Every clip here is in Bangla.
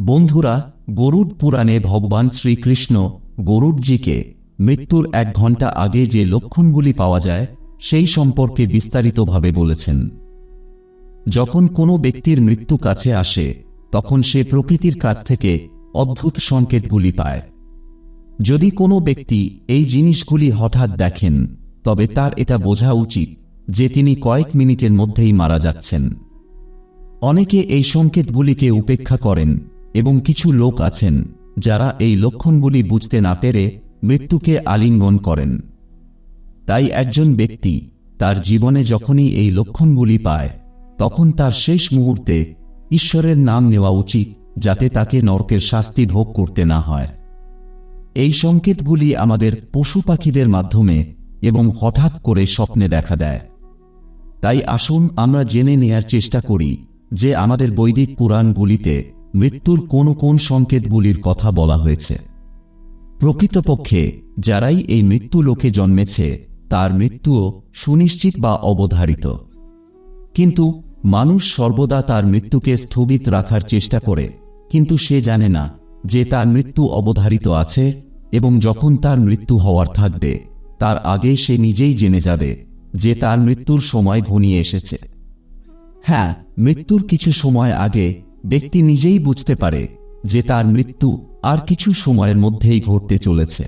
বন্ধুরা, গরুড পুরাণে ভগবান শ্রীকৃষ্ণ গরুডজিকে মৃত্যুর এক ঘণ্টা আগে যে লক্ষণগুলি পাওয়া যায়, সেই সম্পর্কে বিস্তারিতভাবে বলেছেন। যখন কোনো ব্যক্তির মৃত্যু কাছে আসে, তখন সে প্রকৃতির কাছ থেকে অদ্ভুত সংকেতগুলি পায়। যদি কোনো ব্যক্তি এই জিনিসগুলি হঠাৎ দেখেন, তবে তার এটা বোঝা উচিত যে তিনি কয়েক মিনিটের মধ্যেই মারা যাচ্ছেন। অনেকে এই সংকেতগুলিকে উপেক্ষা করেন এবং কিছু লোক আছেন, যারা এই লক্ষণগুলি বুঝতে না পেরে মৃত্যুকে আলিঙ্গন করেন। তাই একজন ব্যক্তি তার জীবনে যখনই এই লক্ষণগুলি পায়, তখন তার শেষ মুহূর্তে ঈশ্বরের নাম নেওয়া উচিত যাতে তাকে নরকের শাস্তি ভোগ করতে না হয়। এই সংকেতগুলি আমাদের পশু পাখিদের মাধ্যমে এবং হঠাৎ করে স্বপ্নে দেখা দেয়। তাই আসুন আমরা জেনে নেয়ার চেষ্টা করি যে আমাদের বৈদিক পুরাণগুলিতে মৃত্যুর কোন কোন সংকেতগুলির কথা বলা হয়েছে। প্রকৃতপক্ষে, যারাই এই মৃত্যু লোকে জন্মেছে, তার মৃত্যুও সুনিশ্চিত বা অবধারিত। কিন্তু মানুষ সর্বদা তার মৃত্যুকে স্থগিত রাখার চেষ্টা করে, কিন্তু সে জানে না যে তার মৃত্যু অবধারিত আছে এবং যখন তার মৃত্যু হওয়ার থাকবে, তার আগে সে নিজেই জেনে যাবে যে তার মৃত্যুর সময় ঘনিয়ে এসেছে। হ্যাঁ মৃত্যুর কিছু সময় আগে ব্যক্তি নিজেই বুঝতে পারে যে তার মৃত্যু আর কিছু সময়ের মধ্যেই ঘটতে চলেছে।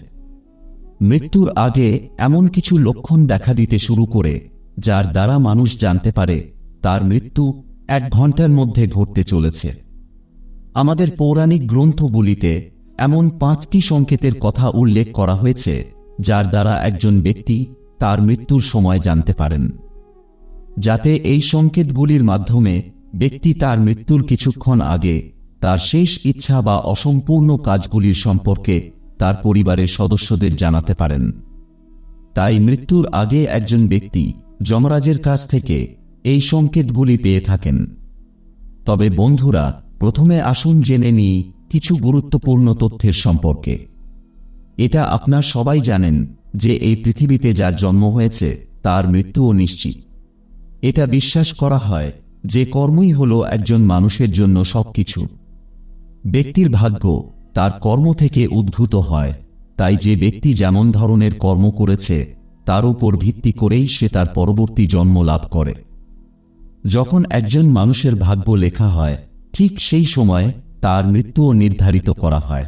মৃত্যুর আগে এমন কিছু লক্ষণ দেখা দিতে শুরু করে, যার দ্বারা মানুষ জানতে পারে তার মৃত্যু এক ঘণ্টার মধ্যে ঘটতে চলেছে। আমাদের পৌরাণিক গ্রন্থগুলিতে এমন পাঁচটি সংকেতের কথা উল্লেখ করা হয়েছে, যার দ্বারা একজন ব্যক্তি তার মৃত্যুর সময় জানতে পারেন। যাতে এই সংকেতগুলির মাধ্যমে ব্যক্তি তার মৃত্যুর কিছুক্ষণ আগে তার শেষ ইচ্ছা বা অসম্পূর্ণ কাজগুলির সম্পর্কে তার পরিবারের সদস্যদের জানাতে পারেন। তাই মৃত্যুর আগে একজন ব্যক্তি যমরাজের কাছ থেকে এই সংকেতগুলি পেয়ে থাকেন। তবে বন্ধুরা, প্রথমে আসুন জেনে নিই কিছু গুরুত্বপূর্ণ তথ্যের সম্পর্কে। এটা আপনার সবাই জানেন যে এই পৃথিবীতে যার জন্ম হয়েছে, তার মৃত্যুও নিশ্চিত। এটা বিশ্বাস করা হয় যে কর্মই হল একজন মানুষের জন্য সবকিছু। ব্যক্তির ভাগ্য তার কর্ম থেকে উদ্ভূত হয়, তাই যে ব্যক্তি যেমন ধরনের কর্ম করেছে, তার উপর ভিত্তি করেই সে তার পরবর্তী জন্ম লাভ করে। যখন একজন মানুষের ভাগ্য লেখা হয়, ঠিক সেই সময় তার মৃত্যুও নির্ধারিত করা হয়।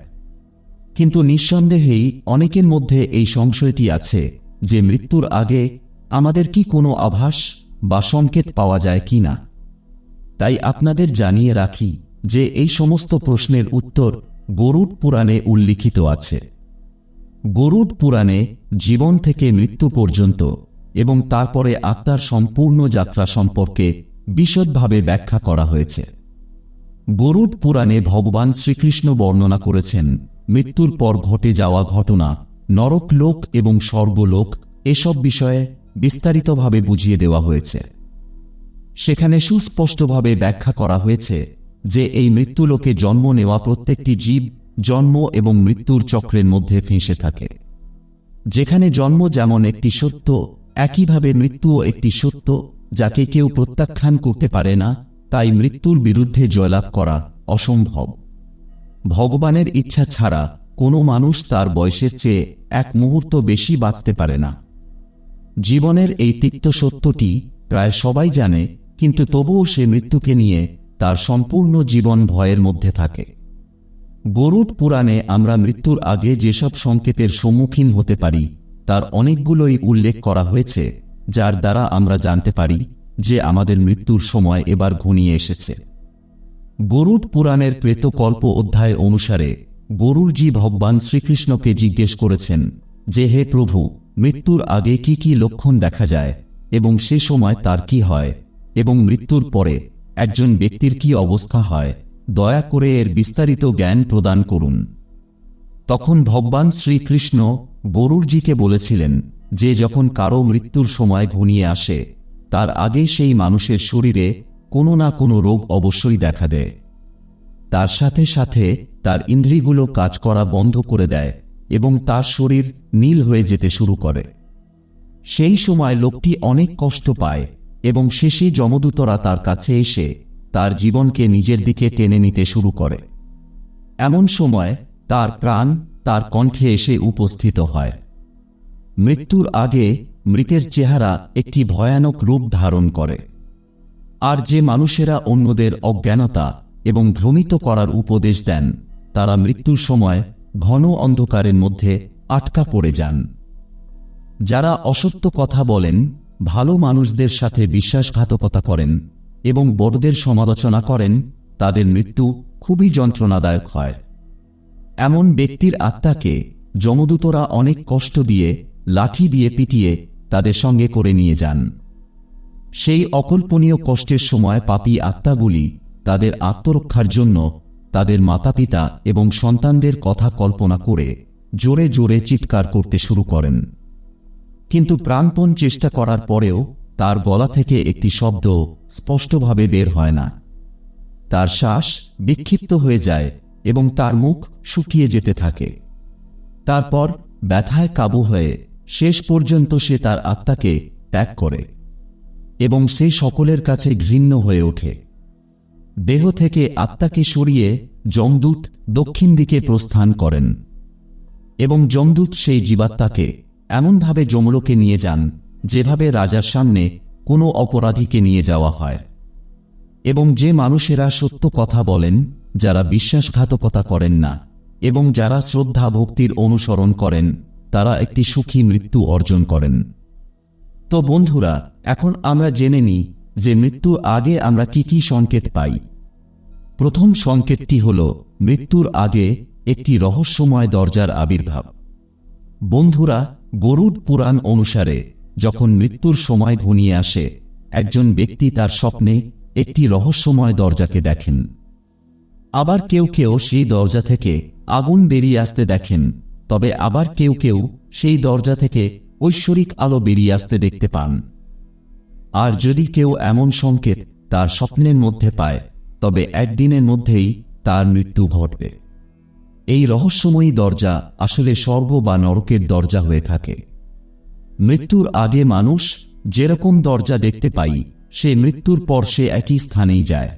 কিন্তু নিঃসন্দেহেই অনেকের মধ্যে এই সংশয়টি আছে যে মৃত্যুর আগে আমাদের কি কোনো আভাস বা সংকেত পাওয়া যায় কি না তাই আপনাদের জানিয়ে রাখি যে এই সমস্ত প্রশ্নের উত্তর গরুড পুরাণে উল্লিখিত আছে। গরুড পুরাণে জীবন থেকে মৃত্যু পর্যন্ত এবং তারপরে আত্মার সম্পূর্ণ যাত্রা সম্পর্কে বিশদভাবে ব্যাখ্যা করা হয়েছে। গরুড পুরাণে ভগবান শ্রীকৃষ্ণ বর্ণনা করেছেন, মৃত্যুর পর ঘটে যাওয়া ঘটনা নরকলোক এবং স্বর্গলোক এসব বিষয়ে বিস্তারিতভাবে বুঝিয়ে দেওয়া হয়েছে। সেখানে সুস্পষ্টভাবে ব্যাখ্যা করা হয়েছে যে এই মৃত্যুলোকে জন্ম নেওয়া প্রত্যেকটি জীব জন্ম এবং মৃত্যুর চক্রের মধ্যে ফেঁসে থাকে। যেখানে জন্ম যেমন একটি সত্য, একইভাবে মৃত্যুও একটি সত্য, যাকে কেউ প্রত্যাখ্যান করতে পারে না, তাই মৃত্যুর বিরুদ্ধে জয়লাভ করা অসম্ভব। ভগবানের ইচ্ছা ছাড়া কোনো মানুষ তার বয়সের চেয়ে এক মুহূর্ত বেশি বাঁচতে পারে না। জীবনের এই তিক্ত সত্যটি প্রায় সবাই জানে কিন্তু তবুও সে মৃত্যুকে নিয়ে তার সম্পূর্ণ জীবন ভয়ের মধ্যে থাকে। গরুড পুরাণে আমরা মৃত্যুর আগে যেসব সংকেতের সম্মুখীন হতে পারি, তার অনেকগুলোই উল্লেখ করা হয়েছে, যার দ্বারা আমরা জানতে পারি যে আমাদের মৃত্যুর সময় এবার ঘনিয়ে এসেছে। গরুড পুরাণের প্রেতকল্প অধ্যায় অনুসারে গরুরজি ভগবান শ্রীকৃষ্ণকে জিজ্ঞেস করেছেন যে, হে প্রভু, মৃত্যুর আগে কি কি লক্ষণ দেখা যায় এবং সে সময় তার কি হয়? এবং মৃত্যুর পরে একজন ব্যক্তির কি অবস্থা হয়, দয়া করে এর বিস্তারিত জ্ঞান প্রদান করুন। তখন ভগবান শ্রীকৃষ্ণ গরুরজিকে বলেছিলেন যে যখন কারও মৃত্যুর সময় ঘনিয়ে আসে, তার আগে সেই মানুষের শরীরে কোনো না কোনো রোগ অবশ্যই দেখা দেয়। তার সাথে সাথে তার ইন্দ্রিয়গুলো কাজ করা বন্ধ করে দেয় এবং তার শরীর নীল হয়ে যেতে শুরু করে। সেই সময় লোকটি অনেক কষ্ট পায় এবং শেষে যমদূতরা তার কাছে এসে তার জীবনকে নিজের দিকে টেনে নিতে শুরু করে। এমন সময় তার প্রাণ তার কণ্ঠে এসে উপস্থিত হয়। মৃত্যুর আগে মৃতের চেহারা একটি ভয়ানক রূপ ধারণ করে। আর যে মানুষেরা অন্যদের অজ্ঞানতা এবং ভ্রমিত করার উপদেশ দেন, তারা মৃত্যুর সময় ঘন অন্ধকারের মধ্যে আটকা পড়ে যান। যারা অসত্য কথা বলেন ভালো মানুষদের সাথে বিশ্বাসঘাতকতা করেন এবং বড়দের সমালোচনা করেন, তাদের মৃত্যু খুবই যন্ত্রণাদায়ক হয়। এমন ব্যক্তির আত্মাকে যমদূতরা অনেক কষ্ট দিয়ে, লাঠি দিয়ে পিটিয়ে তাদের সঙ্গে করে নিয়ে যান। সেই অকল্পনীয় কষ্টের সময় পাপী আত্মাগুলি তাদের আত্মরক্ষার জন্য তাদের মাতাপিতা এবং সন্তানদের কথা কল্পনা করে জোরে জোরে চিৎকার করতে শুরু করেন। কিন্তু প্রাণপণ চেষ্টা করার পরেও তার গলা থেকে একটি শব্দ স্পষ্টভাবে বের হয় না। তার শ্বাস বিক্ষিপ্ত হয়ে যায় এবং তার মুখ শুকিয়ে যেতে থাকে। তারপর ব্যথায় কাবু হয়ে শেষ পর্যন্ত সে তার আত্মাকে ত্যাগ করে এবং সে সকলের কাছে ঘৃণ্য হয়ে ওঠে। দেহ থেকে আত্মাকে সরিয়ে যমদূত দক্ষিণ দিকে প্রস্থান করেন এবং যমদূত সেই জীবাত্মাকে এমনভাবে যমলোকে নিয়ে যান, যেভাবে রাজার সামনে কোনো অপরাধীকে নিয়ে যাওয়া হয়। এবং যে মানুষেরা সত্য কথা বলেন, যারা বিশ্বাসঘাতকতা করেন না, এবং যারা শ্রদ্ধা ভক্তির অনুসরণ করেন, তারা একটি সুখী মৃত্যু অর্জন করেন। তো বন্ধুরা, এখন আমরা জেনে নিই যে মৃত্যুর আগে আমরা কি কি সংকেত পাই। প্রথম সংকেতটি হল, মৃত্যুর আগে একটি রহস্যময় দরজার আবির্ভাব। বন্ধুরা গরুড পুরাণ অনুসারে, যখন মৃত্যুর সময় ঘনিয়ে আসে, একজন ব্যক্তি তার স্বপ্নে একটি রহস্যময় দরজাকে দেখেন। আবার কেউ কেউ সেই দরজা থেকে আগুন বেরিয়ে আসতে দেখেন, তবে আবার কেউ কেউ সেই দরজা থেকে ঐশ্বরিক আলো বেরিয়ে আসতে দেখতে পান। আর যদি কেউ এমন সংকেত তার স্বপ্নের মধ্যে পায়, তবে একদিনের মধ্যেই তার মৃত্যু ঘটবে। এই রহস্যময়ী দরজা আসলে স্বর্গ বা নরকের দরজা হয়ে থাকে। মৃত্যুর আগে মানুষ যেরকম দরজা দেখতে পাই, সে মৃত্যুর পর সে একই স্থানেই যায়।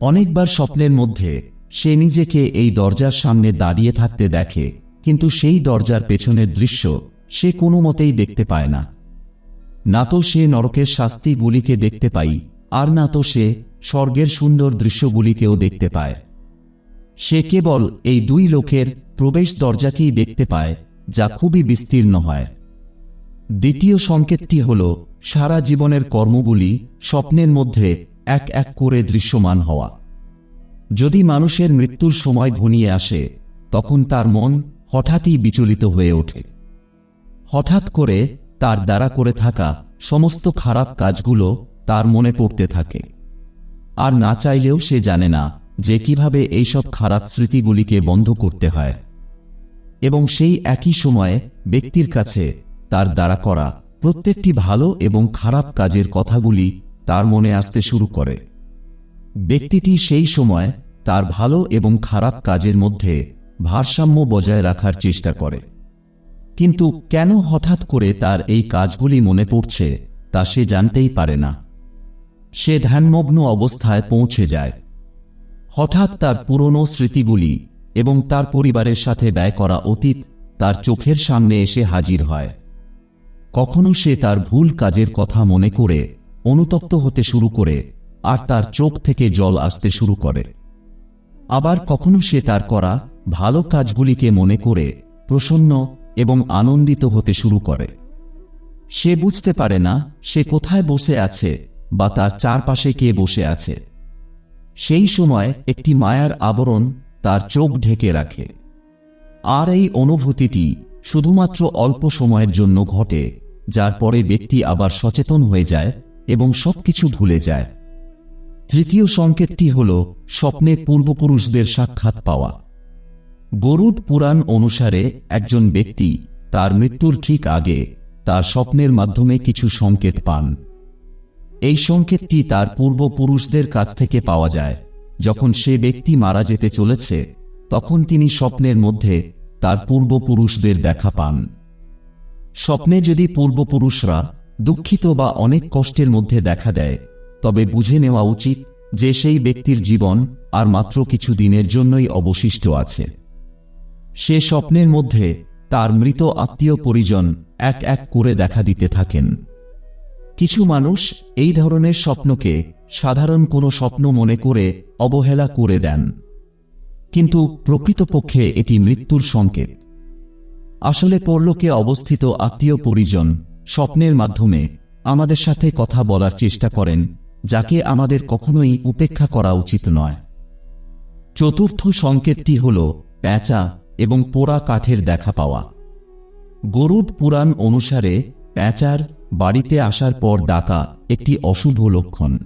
অনেকবার স্বপ্নের মধ্যে সে নিজেকে এই দরজার সামনে দাঁড়িয়ে থাকতে দেখে, কিন্তু সেই দরজার পেছনের দৃশ্য সে কোনো মতেই দেখতে পায় না। না তো সে নরকের শাস্তিগুলিকে দেখতে পাই, আর না তো সে স্বর্গের সুন্দর দৃশ্যগুলিকেও দেখতে পায়। সে কেবল এই দুই লোকের প্রবেশ দরজাকেই দেখতে পায়, যা খুবই বিস্তীর্ণ হয়। দ্বিতীয় সংকেতটি হল, সারা জীবনের কর্মগুলি স্বপ্নের মধ্যে এক এক করে দৃশ্যমান হওয়া। যদি মানুষের মৃত্যুর সময় ঘনিয়ে আসে, তখন তার মন হঠাৎই বিচলিত হয়ে ওঠে। হঠাৎ করে তার দ্বারা করে থাকা সমস্ত খারাপ কাজগুলো তার মনে পড়তে থাকে। আর না চাইলেও সে জানে না যে কীভাবে এইসব খারাপ স্মৃতিগুলিকে বন্ধ করতে হয়। এবং সেই একই সময়ে ব্যক্তির কাছে তার দ্বারা করা প্রত্যেকটি ভালো এবং খারাপ কাজের কথাগুলি তার মনে আসতে শুরু করে। ব্যক্তিটি সেই সময় তার ভালো এবং খারাপ কাজের মধ্যে ভারসাম্য বজায় রাখার চেষ্টা করে। কিন্তু কেন হঠাৎ করে তার এই কাজগুলি মনে পড়ছে তা সে জানতেই পারে না। সে ধ্যানমগ্ন অবস্থায় পৌঁছে যায়। হঠাৎ তার পুরনো স্মৃতিগুলি এবং তার পরিবারের সাথে ব্যয় করা অতীত তার চোখের সামনে এসে হাজির হয়। কখনো সে তার ভুল কাজের কথা মনে করে, অনুতপ্ত হতে শুরু করে আর তার চোখ থেকে জল আসতে শুরু করে। আবার কখনো সে তার করা ভালো কাজগুলিকে মনে করে, প্রসন্ন এবং আনন্দিত হতে শুরু করে। সে বুঝতে পারে না সে কোথায় বসে আছে বা তার চারপাশে কে বসে আছে। সেই সময় একটি মায়ার আবরণ তার চোখ ঢেকে রাখে। আর এই অনুভূতিটি শুধুমাত্র অল্প সময়ের জন্য ঘটে, যার পরে ব্যক্তি আবার সচেতন হয়ে যায় এবং সবকিছু ভুলে যায়। তৃতীয় সংকেতটি হল স্বপ্নে পূর্বপুরুষদের সাক্ষাৎ পাওয়া। গরুড পুরাণ অনুসারে একজন ব্যক্তি তার মৃত্যুর ঠিক আগে তার স্বপ্নের মাধ্যমে কিছু সংকেত পান। এই সংকেতটি তার পূর্বপুরুষদের কাছ থেকে পাওয়া যায়। যখন সে ব্যক্তি মারা যেতে চলেছে, তখন তিনি স্বপ্নের মধ্যে তার পূর্বপুরুষদের দেখা পান। স্বপ্নে যদি পূর্বপুরুষরা দুঃখিত বা অনেক কষ্টের মধ্যে দেখা দেয়, তবে বুঝে নেওয়া উচিত যে সেই ব্যক্তির জীবন আর মাত্র কিছু দিনের জন্যই অবশিষ্ট আছে। সে স্বপ্নের মধ্যে তার মৃত আত্মীয় পরিজন এক এক করে দেখা দিতে থাকেন। কিছু মানুষ এই ধরনের স্বপ্নকে সাধারণ কোনো স্বপ্ন মনে করে অবহেলা করে দেন। কিন্তু প্রকৃতপক্ষে এটি মৃত্যুর সংকেত। আসলে পরলোকে অবস্থিত আত্মীয় পরিজন স্বপ্নের মাধ্যমে আমাদের সাথে কথা বলার চেষ্টা করেন, যাকে আমাদের কখনোই উপেক্ষা করা উচিত নয়। চতুর্থ সংকেতটি হল প্যাঁচা এবং পোড়া কাঠের দেখা পাওয়া। গরুড পুরাণ অনুসারে প্যাঁচার বাড়িতে আসার পর ডাকা একটি অশুভ লক্ষণ।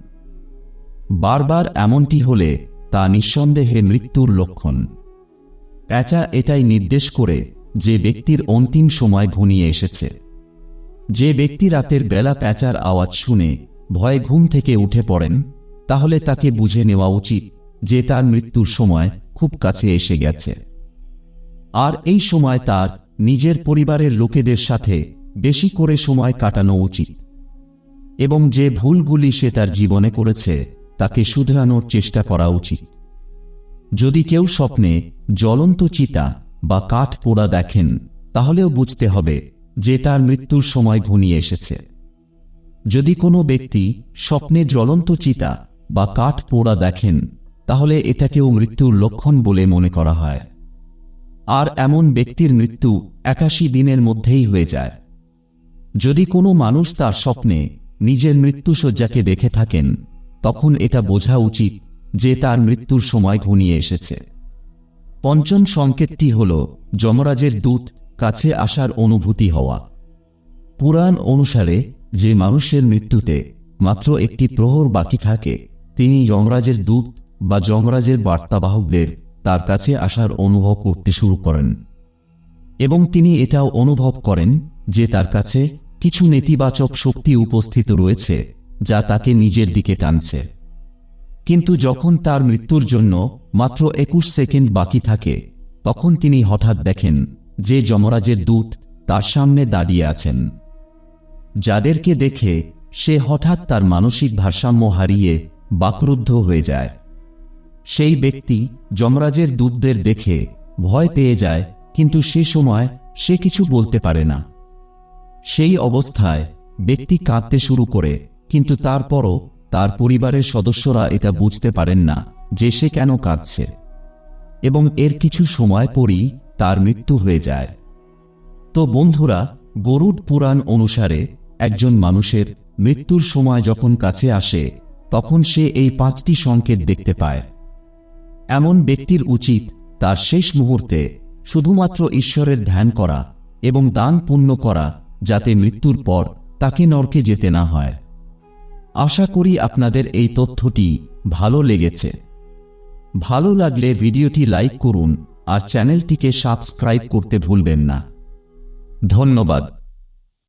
বারবার এমনটি হলে তা নিঃসন্দেহে মৃত্যুর লক্ষণ। প্যাঁচা এটাই নির্দেশ করে যে ব্যক্তির অন্তিম সময় ঘনিয়ে এসেছে। যে ব্যক্তি রাতের বেলা প্যাঁচার আওয়াজ শুনে ভয়ে ঘুম থেকে উঠে পড়েন, তাহলে তাকে বুঝে নেওয়া উচিত যে তার মৃত্যুর সময় খুব কাছে এসে গেছে। আর এই সময় তার নিজের পরিবারের লোকেদের সাথে বেশি করে সময় কাটানো উচিত। এবং যে ভুলগুলি সে তার জীবনে করেছে, তাকে শুধরানোর চেষ্টা করা উচিত। যদি কেউ স্বপ্নে জ্বলন্ত চিতা বা কাঠ পোড়া দেখেন, তাহলেও বুঝতে হবে যে তার মৃত্যুর সময় ঘনিয়ে এসেছে। যদি কোনো ব্যক্তি স্বপ্নে জ্বলন্ত চিতা বা কাঠ পোড়া দেখেন, তাহলে এটাকেও মৃত্যুর লক্ষণ বলে মনে করা হয়। আর এমন ব্যক্তির মৃত্যু একাশি দিনের মধ্যেই হয়ে যায়। যদি কোনো মানুষ তার স্বপ্নে নিজের মৃত্যুসজ্জাকে দেখে থাকেন, তখন এটা বোঝা উচিত যে তার মৃত্যুর সময় ঘনিয়ে এসেছে। পঞ্চম সংকেতটি হল যমরাজের দূত কাছে আসার অনুভূতি হওয়া। পুরাণ অনুসারে যে মানুষের মৃত্যুতে মাত্র একটি প্রহর বাকি থাকে, তিনি যমরাজের দূত বা যমরাজের বার্তাবাহকদের তার কাছে আসার অনুভব করতে শুরু করেন। এবং তিনি এটাও অনুভব করেন যে তার কাছে কিছু নেতিবাচক শক্তি উপস্থিত রয়েছে, যা তাকে নিজের দিকে টানছে। কিন্তু যখন তার মৃত্যুর জন্য মাত্র একুশ সেকেন্ড বাকি থাকে, তখন তিনি হঠাৎ দেখেন যে যমরাজের দূত তার সামনে দাঁড়িয়ে আছেন। যাদেরকে দেখে সে হঠাৎ তার মানসিক ভারসাম্য হারিয়ে বাকরুদ্ধ হয়ে যায়। সেই ব্যক্তি যমরাজের দূতদের দেখে ভয় পেয়ে যায়, কিন্তু সে সময় সে কিছু বলতে পারে না। সেই অবস্থায় ব্যক্তি কাঁদতে শুরু করে, কিন্তু তারপরও তার পরিবারের সদস্যরা এটা বুঝতে পারেন না যে সে কেন কাঁদছে। এবং এর কিছু সময় পরই তার মৃত্যু হয়ে যায়। তো বন্ধুরা, গরুড পুরাণ অনুসারে একজন মানুষের মৃত্যুর সময় যখন কাছে আসে, তখন সে এই পাঁচটি সংকেত দেখতে পায়। এমন ব্যক্তির উচিত তার শেষ মুহূর্তে শুধুমাত্র ঈশ্বরের ধ্যান করা এবং দান পুণ্য করা যাতে মৃত্যুর পর তাকে নরকে যেতে না হয়। আশা করি আপনাদের এই তথ্যটি ভালো লেগেছে। ভালো লাগলে ভিডিওটি লাইক করুন আর চ্যানেলটিকে সাবস্ক্রাইব করতে ভুলবেন না। ধন্যবাদ।